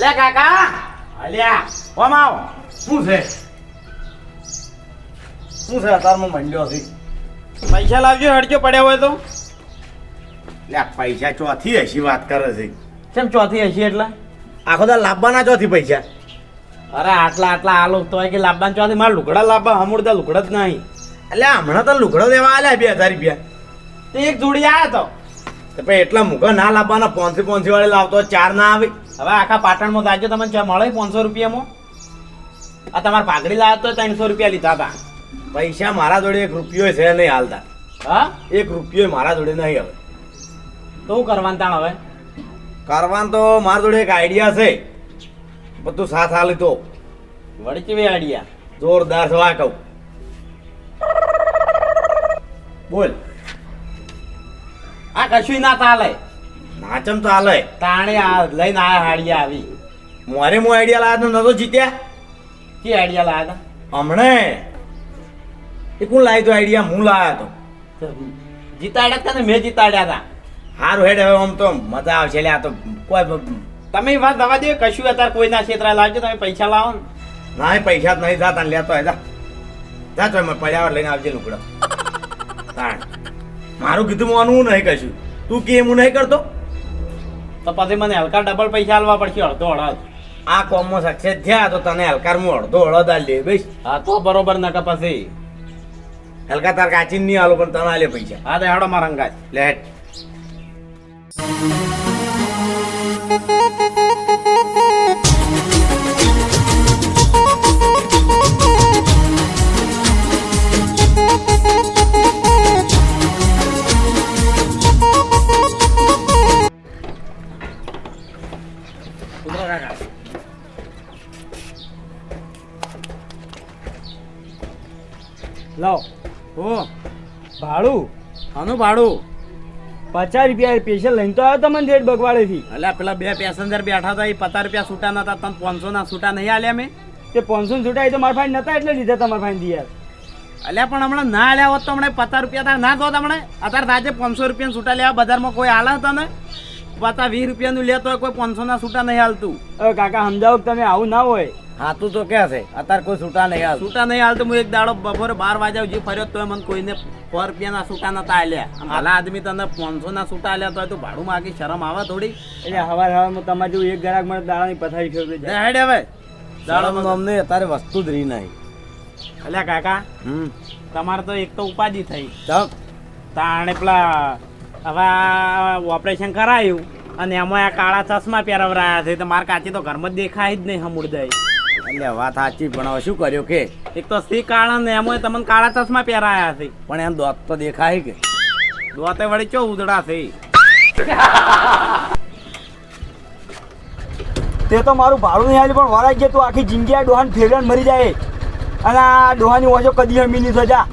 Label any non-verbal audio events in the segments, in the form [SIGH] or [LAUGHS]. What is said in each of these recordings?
લે કાકા. અલ્યા ઓમ આવ. શું છે? શું છે અત્યારમાં મંડ્યો છે પૈસા લાવજો હડજો પડ્યા હોય તો. લે પૈસા ચોથી હશી વાત કરે છે. કેમ ચોથી હશી એટલે? આખો તો લાવવાના ચોથી પૈસા. અરે આટલા આટલા આલો તો હોય કે લાભવાના ચોથી. મારા લુગડા લાવવા તો લુગડા જ નહીં. એટલે હમણાં તો લુગડો દેવા આલ્યા બે હજાર રૂપિયા. તે એક જોડી આવ્યા તો. તો પછી એટલા મૂકો ના લાવવાના પોન્સી પોન્સી વાળી લાવતો ચાર ના આવે. હવે આખા પાટણમાં જાજો તમને ચા મળે પાંચસો રૂપિયામાં? આ તમારે પાઘડી લાવ્યા તો ત્રણસો રૂપિયા લીધા હતા. પૈસા મારા જોડે એક રૂપિયો છે નહીં હાલતા. હા? એક રૂપિયો મારા જોડે નહીં હવે. તો શું કરવાનું તાણ હવે? કરવાનું તો મારા જોડે એક આઈડિયા છે. બધું સાથ હાલી તો. વળી બે આઈડિયા જોરદાર સવા કહું. બોલ. આ કશું ના ચાલે. નાચમ તો હાલે. તાણે આ લઈને આયા હાડિયા આવી. મોરે મો આઈડિયા લાવ્યા તો નતો જીત્યા? કે આઈડિયા લાયા હમણે. એ કોણ લાવી તો આઈડિયા? હું લાવ્યા તો. હતા જીતાડ્યા હતા ને મેં જીતાડ્યા હતા સારું હેડ હવે આમ તો મજા આવશે. લે આ તો કોઈ તમે વાત દવા દે કશું અત્યારે કોઈના ક્ષેત્ર લાવજો તમે પૈસા લાવો ને. ના પૈસા નહીં નહીં તને લેતો જા. જા તો એમાં પડ્યા લઈને આવજે લુકડો તાણ. મારું કીધું માનવું નહીં કશું તું કે હું નહીં કરતો? તો પછી મને હલકા ડબલ પૈસા આલવા પડશે અડધો અડધ. આ કોમમાં સક્સેસ થયા તો તને હલકાર હું અડધો અડધ આલ દે બેસ. હા તો બરોબર ના પછી. હલકા તાર કાચી નહીં આલો પણ તને આલે પૈસા. હા તો હેડો મારા અંગાજ. લે આનું ભાડું. પચાસ રૂપિયા સ્પેશિયલ લઈને તો આવ્યો તમને રેટ બગવાડેથી. અલ્યા પેલા બે પેસેન્જર બેઠા હતા એ પચાસ રૂપિયા છૂટા નતા તમે પાંચસો ના છૂટા નહીં આલ્યા મેં. તે પાંચસો છૂટા તો મારા ફાઈન નતા એટલે લીધા તમારા ફાઈન દિયાર અલ્યા પણ હમણાં ના આલ્યા હોત તો હમણાં પચાસ રૂપિયા ના દો તમને અત્યારે તાજે પાંચસો રૂપિયા છૂટા લેવા બજારમાં કોઈ આલા હતા ને પચાસ વીસ રૂપિયાનું લેતો હોય કોઈ પાંચસો ના છૂટા નહીં હાલતું કાકા સમજાવો તમે આવું ના હોય. હા તું તો ક્યાં છે? અત્યારે કોઈ છૂટા નહીં હાલ. છૂટા નહીં હાલ તો હું એક દાડો બપોરે બાર વાગ્યા જે ફર્યો તોય મને કોઈને સો રૂપિયાના છૂટા નતા આલ્યા. ભલા આદમી તને પાંચસો ના છૂટા આલ્યા તો તું ભાડું માગી શરમ આવે થોડી. એટલે હવાર હવારમાં તમારે જેવું એક ગ્રાહક મને દાડાની પથારી ફેરવી હેડ હવે. દાડો દાડો અમને અત્યારે વસ્તુ જ રહી નહીં. એટલે કાકા હમ. તમારે તો એક તો ઉપાધિ થઈ. તાણે પેલા હવે ઓપરેશન કરાયું અને એમાં આ કાળા ચશ્મા પહેરવરાયા છે. તો મારે કાચી તો ઘરમાં જ દેખાય જ નહીં હમુરદાય એટલે વાત સાચી, પણ હવે શું કર્યું કે? એક તો સી કાળા ને એમાં તમને કાળા ચશ્મા પહેરાયા છે. પણ એમ દોત તો દેખાય કે? દોતે વળી ચો ઉદડા છે? તે તો મારું ભાડું નહીં આવ્યું પણ વરાઈ જાય તું આખી જિંદગી આ ડોહાન ફેરવાને મરી જાય. અને આ ડોહાની ઓછો કદી હમી નહીં સજા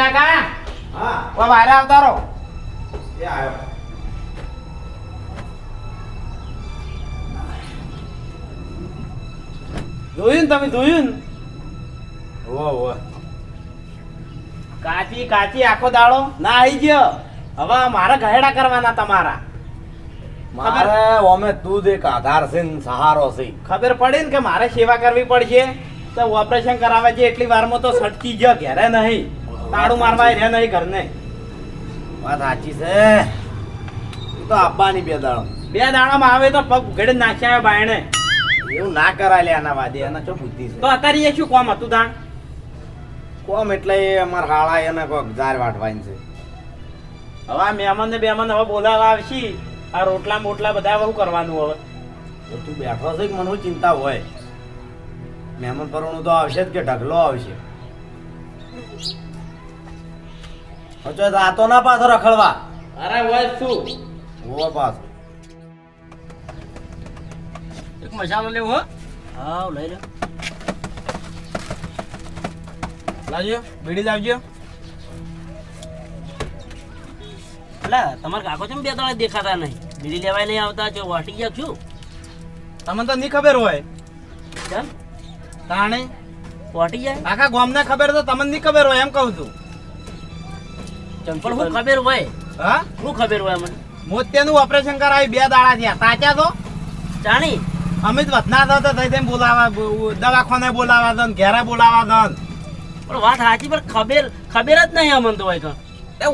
કાકા? હા. ઓ બહાર આવતા રહો. એ આવ્યો. જોયું તમે જોયું ને? ઓ ઓ કાચી કાચી આખો દાડો? ના આવી ગયો. હવે મારે ગહેડા કરવાના તમારા. મારે ઓમે તું એક આધાર છે ને સહારો છે. ખબર પડી ને કે મારે સેવા કરવી પડશે? તો ઓપરેશન કરાવે છે એટલી વારમાં તો સટકી ગયો ઘેરે નહીં. તાળું મારવા રે નહીં ઘરને. વાત સાચી છે. તું તો આપવાની બે દાડો. બે દાડામાં આવે તો પગ ઘડે નાખ્યા બાયણે. એવું ના કરાય લે આના વાદે એના ચો બુદ્ધિ તો અત્યારે એ શું કોમ હતું દાણ? કોમ એટલે એ અમાર હાળા એને કોઈક જાર વાટવાની છે. હવે આ મહેમાન ને બેમાન હવે બોલાવા આવશી. આ રોટલા મોટલા બધા શું કરવાનું હવે? તો તું બેઠો છે કે મને ચિંતા હોય? મહેમાન પરણું તો આવશે જ કે ઢગલો આવશે? અચો રાતો ના પાછો રખડવા. અરે હોય શું? ઓ પાછો. એક મસાલો લેવો હો. હા લઈ લે લાવજો બીડી લાવજો. એટલે તમારા કાકો છે બે ત્રણ દેખાતા નહીં? બીડી લેવાય નહીં આવતા જો વાટી ગયા છું. તમને તો નહીં ખબર હોય. કેમ? તાણે. વાટી જાય આખા ગામને ખબર તો તમને નહીં ખબર હોય એમ કહું છું. પણ હું ખબર હોય. હા? શું ખબર હોય મને. મોત્યાનું ઓપરેશન કરાવી બે દાડા થયા. તાચા તો? જાણી. અમે જ વધના હતા તો થઈ તેમ બોલાવા દવાખાને બોલાવા દન ઘેરે બોલાવા દન. પણ વાત સાચી પણ ખબર ખબર જ નહીં અમને તો હોય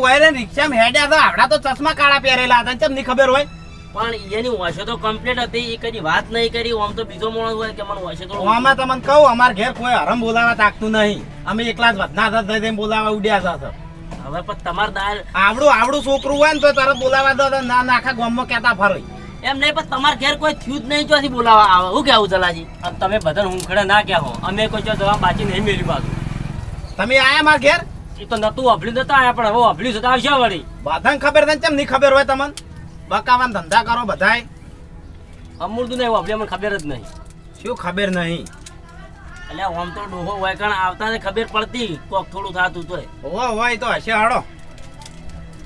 વયરે રિક્ષામાં હેડ્યા હતા આવડા તો ચશ્મા કાળા પહેરેલા હતા ચમ નહીં ખબર હોય? પણ એની ઓછો તો કમ્પ્લીટ હતી એ કદી વાત નહીં કરી આમ તો બીજો માણસ હોય કે મને ઓછો તો આમાં તમને કહું અમાર ઘેર કોઈ હરમ બોલાવા તાકતું નહીં. અમે એકલા જ વધના હતા થઈ તેમ બોલાવા ઉડ્યા હતા હવે પણ તમાર દાલ આવડું આવડું છોકરું હોય ને તો તારે બોલાવા દો તો ના નાખા ગામમાં કહેતા ફરે. એમ નહીં પણ તમાર ઘેર કોઈ થયું જ નહીં ચોથી બોલાવા આવે. હું કેવું જલાજી? અને તમે બધા હુંખડે ના ક્યાં હો અમે કોઈ જો જવાબ બાકી નહીં મેળવી બાજુ. તમે આયા માર ઘેર? એ તો નતું અભલ્યું નતા આયા પણ હવે અભલ્યું છે આવશે વળી. બધાને ખબર નથી કેમ નહીં ખબર હોય તમને? બકાવાન ધંધા કરો બધાય. અમૂર્તું નહીં અભલ્યું મને ખબર જ નહીં. શું ખબર નહીં? એટલે આમ તો ડોહો હોય આવતા ને ખબર પડતી. કોક થોડું થાતું તો હોય હોય તો હશે હાડો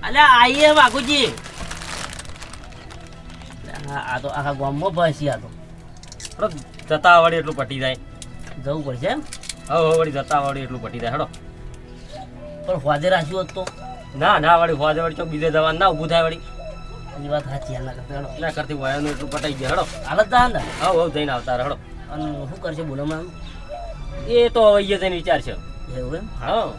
અલ્યા આઈએ વાઘુજી. આ તો આખા ગામમાં બસી આ તો. જતા વળી એટલું પટી જાય. જવું પડશે એમ? હવે હવે વળી જતા વળી એટલું પટી જાય હડો પણ હોજે રાખ્યું હોત તો? ના ના વળી હોજે વળી ચોક બીજે જવાનું ના ઊભું થાય વળી. એ વાત સાચી એના કરતા હડો એના કરતી વયાનું એટલું પટાઈ ગયા હડો હાલત તા ને. હવે હવે જઈને આવતા હડો અને શું કરશે બોલો માં એ તો હવે અહીંયા જઈને વિચાર છે. એવું એમ? હા.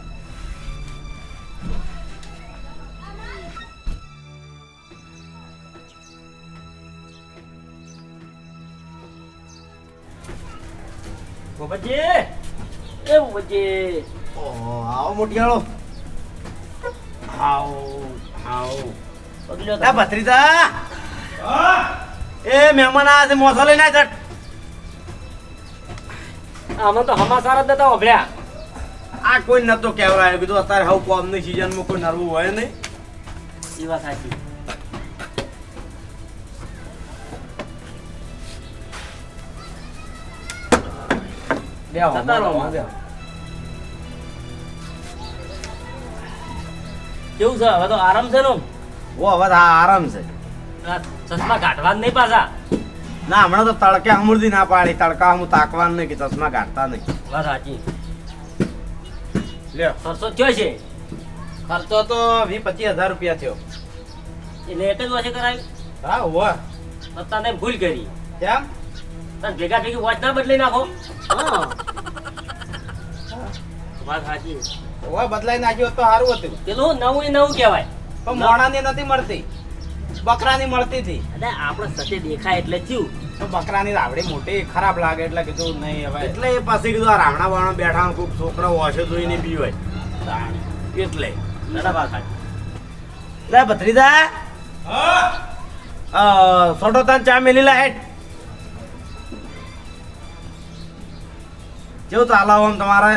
બાબાજી એ બાબાજી ઓહો આવો મોટિયાળો. આવો આવો. પગલ્યો આ ભત્રીજા! એ મહેમાન આ છે મોસો લઈને આ ચટ આમાં તો હમાસાર જ નતા ઓભળ્યા આ કોઈ નતો કેવરાયો કીધું અત્યારે હવે કોમની સિઝનમાં કોઈ નરવું હોય નહીં. એ વાત સાચી. કેવું છે? હવે તો આરામ છે ને ઓ હવે આરામ છે. ચશ્મા કાઢવા જ નહીં પાછા. ના હમણાં તો તડકે અમૃતિ ના પાડી. તડકા હું તાકવાનું નહીં કે ચશ્મા કાઢતા નહીં. વાત સાચી. લે ખર્ચો થયો છે? ખર્ચો તો વીસ પચીસ હજાર રૂપિયા થયો. એટલે એક જ વર્ષે કરાવી હા હોવા. અત્યારે ભૂલ કરી. કેમ? તને ભેગા ભેગી વોચ ના બદલી નાખો. હા. વાત સાચી. હોવા બદલાઈ નાખ્યો તો સારું હતું. પેલું નવું એ નવું કહેવાય. પણ મોણાની નથી મળતી. બકરાની મળતી હતી. એટલે આપણે સતે દેખાય એટલે થયું. તો બકરાની રાવડી મોટી ખરાબ લાગે એટલે કીધું નહીં હવે. એટલે એ પછી કીધું આ રાવણા બાવણા બેઠા ખૂબ કોઈક છોકરા હોશે જોઈને પી હોય એટલે. લે ભત્રીદા સોટો તાન ચા મેલી લા હેઠ. કેવું ચાલે આમ તમારે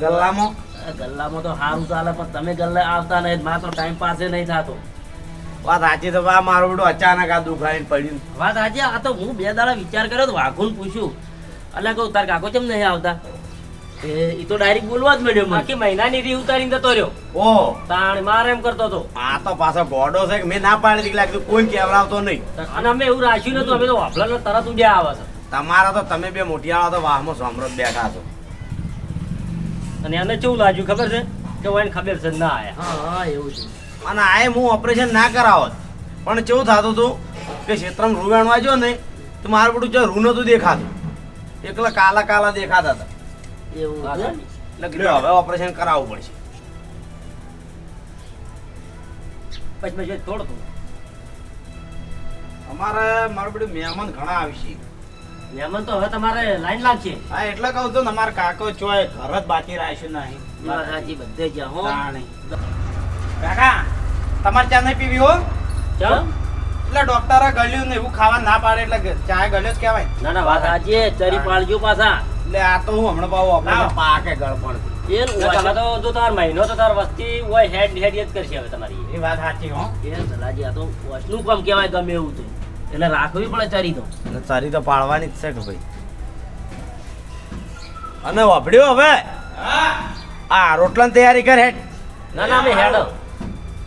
ગલ્લામાં. ગલ્લામાં તો સારું ચાલે પણ તમે ગલ્લે આવતા નહીં માત્ર ટાઈમ પાસે નહીં થતો. વાત સાચી તો આ મારું બેટું અચાનક આ દુખાઈને પડ્યું. વાત સાચી આ તો હું બે દાડા વિચાર કર્યો તો વાઘુને પૂછ્યું. એટલે કહું તાર કાકો કેમ નહીં આવતા? એ તો ડાયરેક્ટ બોલવા જ મળ્યો બાકી મહિનાની રી ઉતારીને જતો રહ્યો. ઓ. તાણ મારે એમ કરતો હતો. આ તો પાછો ગોડો છે કે મેં ના પાડી દીધી લાગતું કોઈ કેવડાવતો નહીં. અને અમે એવું રાખ્યું નતું અમે તો વાફલા તરત ઉડ્યા આવે છે. તમારા તો તમે બે મોટિયાળા તો વાહમાં સમૃદ્ધ બેઠા છો. અને એને કેવું લાગ્યું ખબર છે? કે એને ખબર છે ના આયા. હા હા એવું છે અને આ હું ઓપરેશન ના કરાવત. પણ કેવું થતું હતું કે ક્ષેત્રમાં રૂ વેણવા જો ને તો મારું બધું જો રૂ નતું દેખાતું. એકલા કાલા કાલા દેખાતા હતા. એવું એટલે હવે ઓપરેશન કરાવવું પડશે. પછી પછી થોડું થોડું અમારે મારું બધું મહેમાન ઘણા આવશે. મહેમાન તો હવે તમારે લાઈન લાગશે. હા એટલે કહું તો અમારા કાકો ચોય ઘર જ બાકી રાખ્યું નહીં. બધે જ હો. કાકા તમારે ચા નહીં પીવી હો. ચાલો એટલે ડોક્ટરે ગળ્યું ને એવું ખાવા ના પાડે એટલે ચા ગળ્યો જ કહેવાય. ના ના વાત સાચી ચરી પાડજો પાછા. એટલે આ તો હું હમણાં પાવ આપણે પાકે ગળપણ. એ તમે તો જો તાર મહિનો તો તાર વસ્તી હોય હેડ હેડ જ કરશે હવે તમારી. એ વાત સાચી હો. એ સલાજી આ તો વોશનું કામ કહેવાય ગમે એવું તો. એટલે રાખવી પડે ચરી તો. અને સારી તો પાડવાની જ છે કે ભાઈ. અને વાપડ્યો હવે? આ રોટલાની તૈયારી કર હેઠ ના ના અમે હેડ.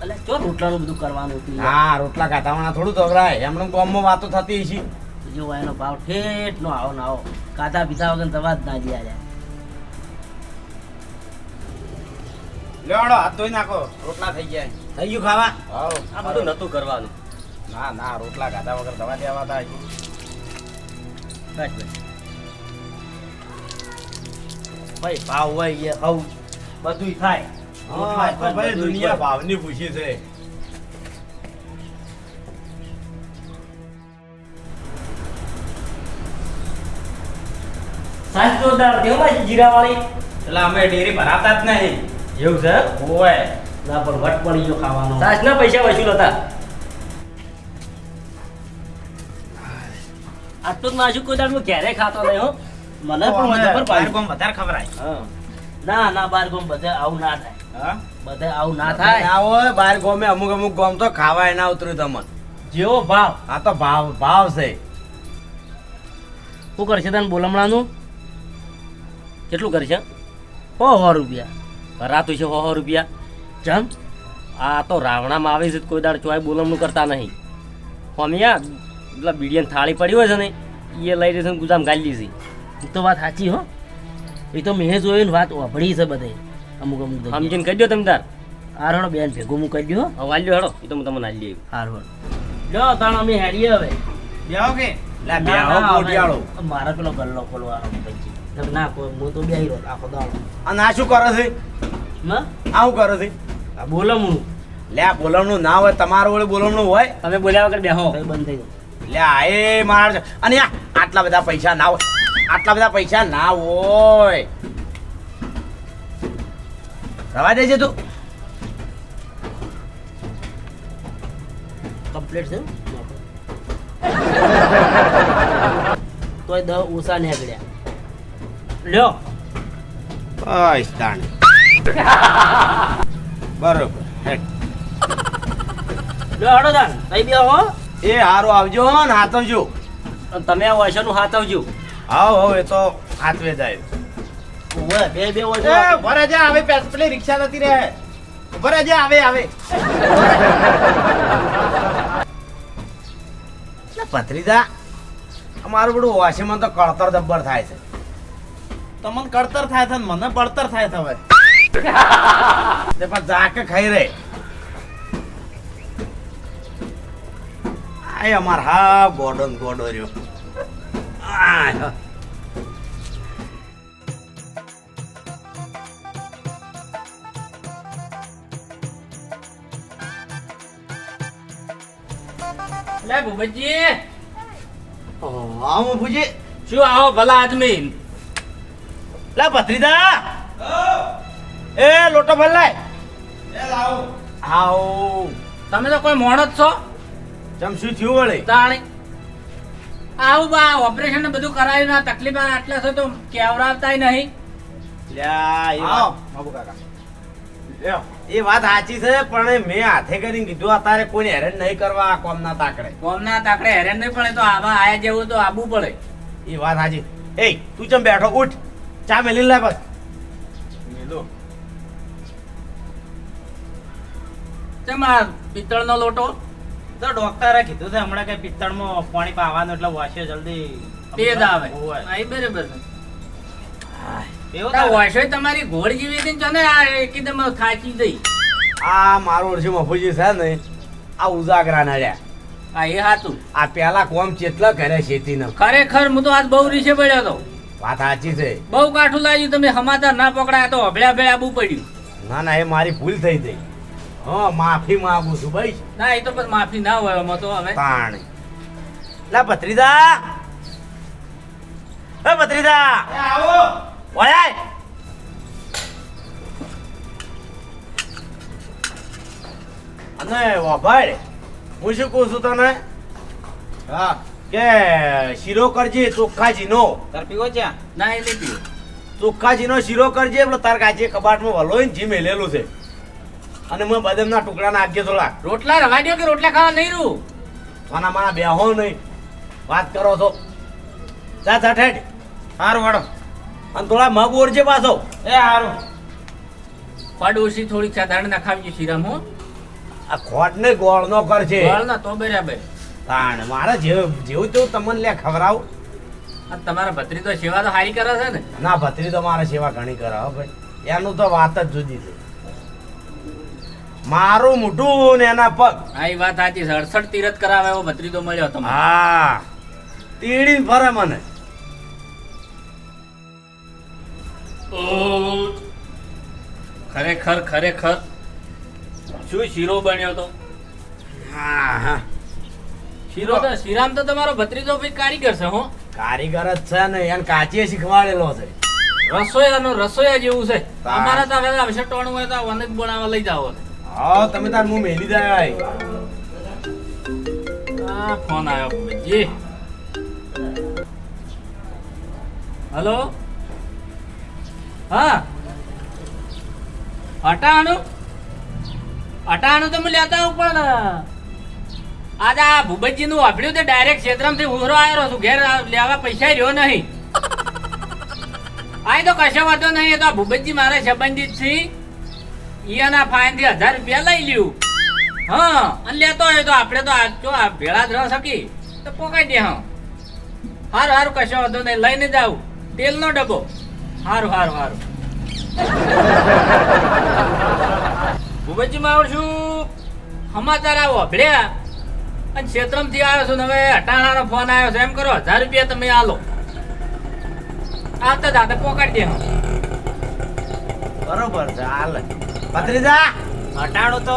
એટલે ચો રોટલાનું બધું કરવાનું હતું? હા રોટલા ખાતા થોડું તો વરાય એમણે ગામમાં વાતો થતી છે જો એનો ભાવ ઠેઠ નો આવો ના આવો. કાધા પીધા વગર દવા જ ના દે જાય લેવાડો હાથ ધોઈ નાખો. રોટલા થઈ ગયા. થઈ ગયું ખાવા? આ બધું નતું કરવાનું. ના ના રોટલા ખાધા વગર દવા દેવા હતા બસ બસ. ભાઈ ભાવ હોય એ બધું થાય. હા, તો ભાઈ દુનિયા ભાવની પૂછી છે. સાસ જોરદાર કેવું છે જીરાવાળી? એટલે અમે ડેરી ભરાતા જ નહીં. એવું છે? ઓય ના પણ વટ પડી ગયો ખાવાનો. સાસના પૈસા વસૂલ હતા. આટલું જ માશું કોઈ દાડમાં ક્યારેય ખાતો નહીં હો. મને પણ બહાર ગામ વધારે ખવડાય. ના ના બાર ગોમ બધા આવું ના થાય. બધે આવું ના થાય. ના હોય બાર ગોમે અમુક અમુક ગોમ તો ખાવાય ના ઉતર્યું તમને. જેવો ભાવ. આ તો ભાવ ભાવ છે. શું કરશે તને બોલમણાનું? કેટલું કરશે? હો હો રૂપિયા. ભરાતું છે હો હો રૂપિયા. જમ. આ તો રાવણામાં આવે છે કોઈ દાડ ચોય બોલમણું કરતા નહીં. હોમિયા પેલા બીડિયન થાળી પડી હોય છે ને એ લઈ જશે ગુજામ ગાલી છે. એ તો વાત સાચી હો. એ તો મેં જોયું ને વાત વાપરી છે બધે. અમુક અમુક સમજીને કહી દો તમે તાર. હાર હળો બેન ભેગું હું કહી દો હવે વાલ્યો હેડો એ તો હું તમને આલી હાર હળો. જો તાણ અમે હેડીએ હવે. બેહો કે? ના, ના, મારે પેલો ગલ્લો ખોલવાનો ના કોઈ હું તો બેહી રહ્યો આખો દાડો. અને આ શું કરે છે? ના આવું કરો કરે છે? આ બોલમણું. લે આ બોલમણું ના હોય તમારું વડે બોલમણું હોય. તમે બોલ્યા વગર બેહો. કઈ બંધ થઈ ગયું. લે આ એ મારા અને આટલા બધા પૈસા ના હોય. આટલા બધા પૈસા ના હોય. રવા દેજે તું. કમ્પ્લીટ છે? તોય દહ ઓછા નીકળ્યા. લ્યો. તાણ બરોબર હેડ. લ્યો હડો તાણ તઈ બે હો. એ હારું આવજો હો ને હાથવજો. અને તમે આ વાસણનું હાથ આવજો હાવ હો એ તો હાથવે જાય. ઓવે બે બે એ ઓછો ભરે આવે પેલી રિક્ષા નથી રહે. ભરે જા આવે આવે. લે અમારું બધું વોશિંગમાં તો કળતર જબ્બર થાય છે. તમને કડતર થાય છે મને બળતર થાય છે હવે. તે પણ જાકે ખાઈ રે. આય અમાર હા ગોડો ગોડો રહ્યો. આય. લે ભૂપતજી હું પૂછી શું આવો ભલા આદમી? લા ભત્રીજા. એ લોટો ભર લાય. આવ. તમે તો કોઈ મોણ જ છો? ચમ શું થયું વળી? તાણી. આવું બા ઓપરેશન બધું કરાયું ના તકલીફ આટલા છે તો કેવડાવતાય નહીં. લ્યા આવો. બાબુ કાકા. લ્યો, એ વાત સાચી છે પણ મેં હાથે કરીને કીધું અત્યારે કોઈ હેરાન નહીં કરવા આ કોમના તાકડે. કોમના તાકડે હેરાન નહીં પડે તો આવા આયા જેવું તો આબુ પડે. એ વાત સાચી. એ તું ચમ બેઠો? ઉઠ. ચા મેલી લે બસ. મેલો. કેમ આ પિત્તળનો લોટો? તો ડોક્ટરે કીધું છે હમણાં કે પિત્તળમાં પાણી પાવાનું એટલે વાશે જલ્દી. તેજ આવે. એ બરાબર છે? વાસોય તમારી ઘોડ જેવી હતી ને ને એકદમ ખાચી દઈ આ મારું ઓળશી મફુજી છે ને આ ઉજાગરા ના રહ્યા. હા એ હાતું આ પેલા કોમ ચેટલા કરે ખેતી ને ખરેખર હું તો આજ બહુ રીસે પડ્યો હતો વાત સાચી છે. બહુ કાઠું લાગ્યું તમે સમાચાર ના પકડાયા તો અભળ્યા અભળ્યા આબુ પડ્યું. ના ના એ મારી ભૂલ થઈ ગઈ. હા માફી માંગુ છું ભાઈ. ના એ તો માફી ના હોય એમાં તો હવે. તાણ. લા ભત્રીદા એ ભત્રીજા. આવો. ઓય! અને વાભાઈ હું શું કહું છું તને? હા કે શીરો કરજે ચોખ્ખાજીનો તાર પીવો છે? ના એ નહીં ચોખ્ખાજીનો શીરો કરજે એટલે તાર કાચે કબાટમાં વલોઈને જી મેલેલું છે. અને મેં બદામના ટુકડા નાખજે થોડા રોટલા રવા દ્યો કે રોટલા ખાવા નહીં રૂ? સોના મારા બેહો નહીં. વાત કરો છો. જા જા ઠેઠ. સારું વાળો અને થોડા મગ ઓરજે પાછો. એ હારું. ફડ ઓછી થોડીક સાધારણ નખાવજો હું. આ ખોટ ને ગોળ નો કરજે ગોળ ના તો બરાબર. તાણ મારે જેવું જેવું તેવું તમને લે ખવરાવ. આ તમારા ભત્રી તો સેવા તો સારી કરે છે ને. ના ભત્રી તો મારે સેવા ઘણી કરે હો ભાઈ. એનું તો વાત જ જુદી છે. મારું મોઢું ને એના પગ. આ વાત સાચી છે. અડસઠ તીરથ કરાવે એવો ભત્રી તો મળ્યો તમને. હા. તીડી ફરે મને. ખરેખર ખરેખર. શું શીરો બન્યો તો? હા હા. શીરો તો શ્રીરામ તો તમારો ભત્રીજો ભાઈ કારીગર છે હો. કારીગર જ છે ને એને કાચીએ શીખવાડેલો છે. રસોઈયાનો રસોઈયા જેવું છે. તમારા અમારા તો હવે આવશે ટોણું હોય તો વનક બનાવવા લઈ જાઓ. હા તમે તાર હું મેલી જાય આ ફોન આવ્યો જી હલો? હા. અટાણું. અટાણું તો હું લેતા આવું પણ આજે આ ભૂપતજી નું વાપર્યું તે લેવા પૈસા રહ્યો તો કશો વાંધો નહીં. તો આ ભૂપતજી મારા સંબંધિત છે. ઈયાના ફાઈનથી હજાર રૂપિયા લઈ લ્યું. હા, અને લેતો હોય તો આપણે તો આ જો આ ભેળા જ રહ શકી. તો પોકાઈ દે, હા. હારું હારું, કશો વાંધો નહીં. લઈને જાવ તેલનો ડબ્બો. હારું સારું સારું ભૂપતજી મારું છું સમાચાર આવો ભેળ્યા અને ક્ષેત્રમથી આવ્યો છું હવે અટાણાનો ફોન આવ્યો છે. એમ કરો, હજાર રૂપિયા તમે આલો. આવતા દાદા પોકાડી દે બરોબર છે, હાલ. ભત્રીજા, અટાણું તો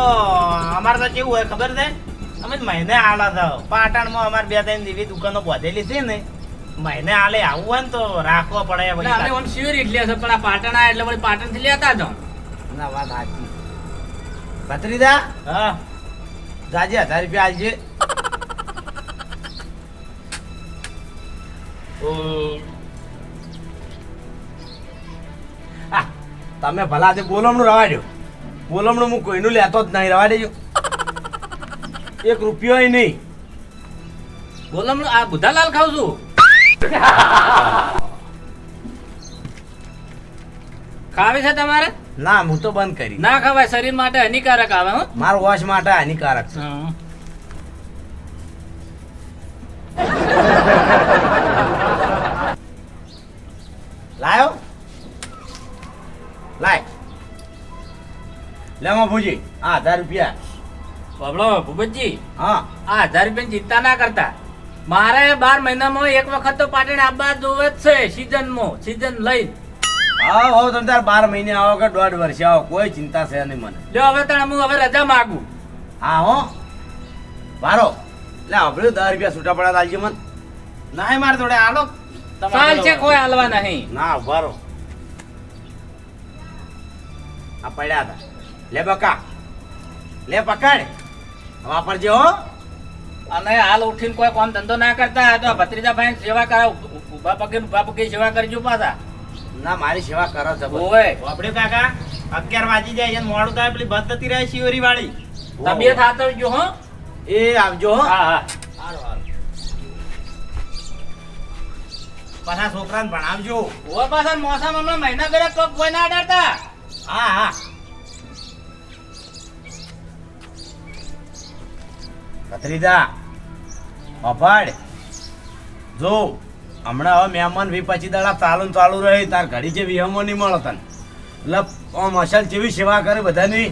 અમારે તો કેવું હોય ખબર છે? અમે મહિને આલા તો અટાણમાં અમારે બે ત્રણ જેવી દુકાનો બોધેલી છે ને. મહિને આલે આવવું હોય ને તો રાખવો પડે પછી ઓમ શિવર એટલે છે પણ આ પાટણ આયા એટલે વળી પાટણથી લેતા જાઉં ના વાત સાચી. ભત્રીદા હા. જાજે હજાર રૂપિયા આલજે. આ, તમે ભલા તે બોલમણું રવા દો બોલમણું હું કોઈનું લેતો જ નહીં રવા દેજો. એક રૂપિયો નહીં. બોલમણું આ આ બુધાલાલ ખાવ છું. [LAUGHS] ખાવી છે તમારે? ના હું તો બંધ કરી. ના ખવાય શરીર માટે હાનિકારક આવે હો. મારો વોશ માટે હાનિકારક છે. લાયો? લાય. લે ભૂજી આ હજાર રૂપિયા. બબડો ભૂપતજી. હા. આ હજાર રૂપિયાની ચિંતા ના કરતા. મારે બાર મહિનામાં એક વખત તો પાટણ આવવા જોવે જ છે સિઝનમાં સિઝન લઈ હા હો તમે તાર બાર મહિને આવો કે દોઢ વર્ષે આવો કોઈ ચિંતા છે નહીં મને. લ્યો હવે તને હું હવે રજા માગું. હા હો. બારો લે આપણે દસ રૂપિયા છૂટા પડ્યા આલજે મને. ના મારે જોડે આલો ચાલ છે કોઈ હાલવા નહીં. ના બારો આ પડ્યા હતા. લે બકા. લે પકડ. વાપરજે હો. અને હાલ ઉઠીને કોઈ કામ ધંધો ના કરતા તો ભત્રીજા ભાઈ સેવા કરાવ. ઊભા પગે ઊભા પગે સેવા કરજો પાછા. ના મારી સેવા કરો છો ઓય આપણે કાકા? અગિયાર વાગી જાય છે મોડું થાય પેલી બસ થતી રહે શિવરી વાળી તબિયત હાથવજો હો. એ આવજો હો. હા હા. હારું, હારું. પાછા છોકરાને ભણાવજો. ઓ પાછા મોસમ હમણાં મહિના કરે કોક કોઈ ના અડાડતા? હા હા. ભત્રીજા અફાડ જો હમણાં હવે મહેમાન વી પછી દાડા ચાલુ ચાલુ રહે તાર ઘડી જે વિહમો નહીં મળો તને. એટલે આમ અસલ જેવી સેવા કરે બધાની.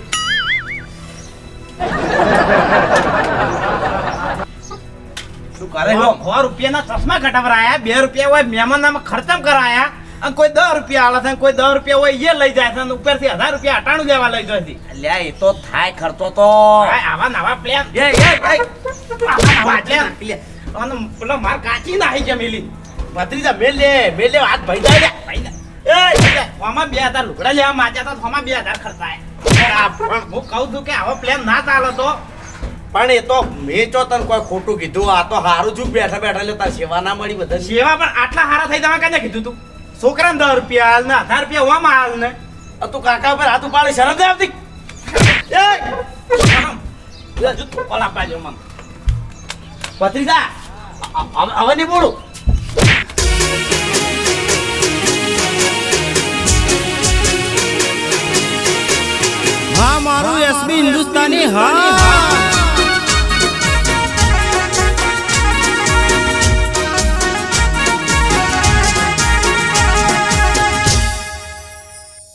શું કરે સો રૂપિયાના ચશ્મા ઘટાવરાયા બે રૂપિયા હોય મહેમાનનામાં ખર્ચમ કરાયા. અને કોઈ દસ રૂપિયા આલે છે કોઈ દસ રૂપિયા હોય એ લઈ જાય છે અને ઉપરથી હજાર રૂપિયા અટાણું લેવા લઈ જાય છે. લ્યા એ તો થાય ખર્ચો તો. આવા નવા પ્લેન એ એ અને પેલો માર કાચી નાખી છે મેલી. ભત્રીજા મેલ લે મેલ હાથ ભાઈ જાય ભાઈ એ આમાં બે હજાર લુગડા લેવા માચ્યા હતા આમાં બે હજાર ખર્ચાય. હું કહું છું કે આવો પ્લેન ના ચાલે તો. પણ એ તો મેં જો તને કોઈ ખોટું કીધું. આ તો સારું છું બેઠા બેઠા લે તાર સેવા ના મળી બધા સેવા પણ આટલા સારા થઈ તમે કાંઈ કીધું તું. છોકરાને દસ રૂપિયા હાલ ને હજાર રૂપિયા ઓમાં હાલ ને. આ તું કાકા પર હાથ ઉપાડી શરમ દે આવતી. ઓલા ભત્રીજા અ- અ- હવે નહીં બોલું. હા મારું એસબી હિન્દુસ્તાની હા.